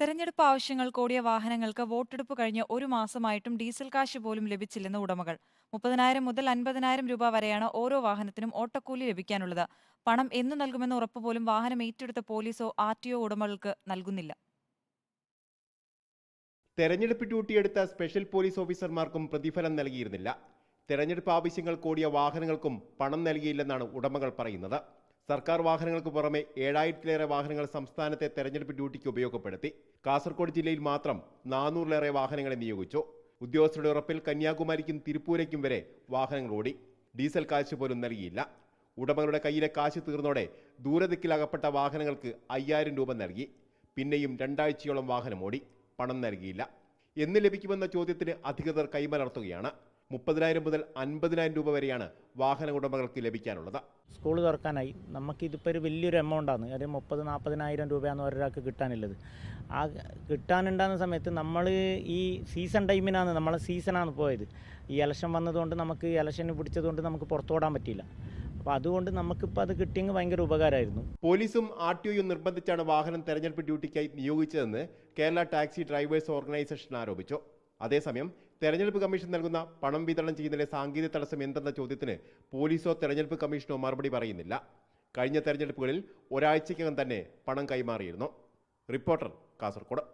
തെരഞ്ഞെടുപ്പ് ആവശ്യങ്ങൾക്ക് ഓടിയ വാഹനങ്ങൾക്ക് വോട്ടെടുപ്പ് കഴിഞ്ഞ ഒരു മാസമായിട്ടും ഡീസൽ കാശ് പോലും ലഭിച്ചില്ലെന്ന് ഉടമകൾ. മുപ്പതിനായിരം മുതൽ അൻപതിനായിരം രൂപ വരെയാണ് ഓരോ വാഹനത്തിനും ഓട്ടക്കൂലി ലഭിക്കാനുള്ളത്. പണം എന്നു നൽകുമെന്ന ഉറപ്പ് പോലും വാഹനം ഏറ്റെടുത്ത പോലീസോ ആർ ടി ഒ ഉടമകൾക്ക് നൽകുന്നില്ല. തെരഞ്ഞെടുപ്പ് ഡ്യൂട്ടിയെടുത്ത സ്പെഷ്യൽ പോലീസ് ഓഫീസർമാർക്കും പ്രതിഫലം നൽകിയിരുന്നില്ല. തെരഞ്ഞെടുപ്പ് ആവശ്യങ്ങൾ കൂടിയ വാഹനങ്ങൾക്കും പണം നൽകിയില്ലെന്നാണ് ഉടമകൾ പറയുന്നത്. സർക്കാർ വാഹനങ്ങൾക്ക് പുറമെ ഏഴായിരത്തിലേറെ വാഹനങ്ങൾ സംസ്ഥാനത്തെ തെരഞ്ഞെടുപ്പ് ഡ്യൂട്ടിക്ക് ഉപയോഗപ്പെടുത്തി. കാസർഗോഡ് ജില്ലയിൽ മാത്രം നാനൂറിലേറെ വാഹനങ്ങളെ നിയോഗിച്ചു. ഉദ്യോഗസ്ഥരുടെ ഉറപ്പിൽ കന്യാകുമാരിക്കും തിരുപ്പൂരയ്ക്കും വരെ വാഹനങ്ങൾ ഓടി. ഡീസൽ കാശ് പോലും നൽകിയില്ല. ഉടമകളുടെ കയ്യിലെ കാശ് തീർന്നോടെ ദൂരദിക്കിലകപ്പെട്ട വാഹനങ്ങൾക്ക് അയ്യായിരം രൂപ നൽകി. പിന്നെയും രണ്ടാഴ്ചയോളം വാഹനം ഓടി. പണം നൽകിയില്ല. എന്ന് ലഭിക്കുമെന്ന ചോദ്യത്തിന് അധികൃതർ കൈമലർത്തുകയാണ്. മുപ്പതിനായിരം മുതൽ അൻപതിനായിരം രൂപ വരെയാണ് വാഹന ഉടമകൾക്ക് ലഭിക്കാനുള്ളത്. സ്കൂൾ തുറക്കാനായി നമുക്ക് ഇതിപ്പോൾ ഒരു വലിയൊരു എമൗണ്ടാണ് ഒരു മുപ്പത് നാൽപ്പതിനായിരം രൂപയാണ് ഒരാൾക്ക് കിട്ടാനുള്ളത്. ആ കിട്ടാനുണ്ടാകുന്ന സമയത്ത് നമ്മൾ ഈ സീസൺ ടൈമിനാണ് നമ്മളെ സീസണാണ് പോയത്. ഈ ഇലക്ഷൻ വന്നതുകൊണ്ട് നമുക്ക് ഇലക്ഷന് പിടിച്ചതുകൊണ്ട് നമുക്ക് പുറത്തോടാൻ പറ്റിയില്ല. അപ്പോൾ അതുകൊണ്ട് നമുക്കിപ്പോൾ അത് കിട്ടിയെങ്കിൽ ഭയങ്കര ഉപകാരമായിരുന്നു. പോലീസും ആർ ടി ഒയും നിർബന്ധിച്ചാണ് വാഹനം തെരഞ്ഞെടുപ്പ് ഡ്യൂട്ടിക്കായി നിയോഗിച്ചതെന്ന് കേരള ടാക്സി ഡ്രൈവേഴ്സ് ഓർഗനൈസേഷൻ ആരോപിച്ചു. അതേസമയം തെരഞ്ഞെടുപ്പ് കമ്മീഷൻ നൽകുന്ന പണം വിതരണം ചെയ്യുന്നതിലെ സാങ്കേതിക തടസ്സം എന്തെന്ന ചോദ്യത്തിന് പോലീസോ തെരഞ്ഞെടുപ്പ് കമ്മീഷനോ മറുപടി പറയുന്നില്ല. കഴിഞ്ഞ തെരഞ്ഞെടുപ്പുകളിൽ ഒരാഴ്ചയ്ക്കകം തന്നെ പണം കൈമാറിയിരുന്നു. റിപ്പോർട്ടർ കാസർഗോഡ്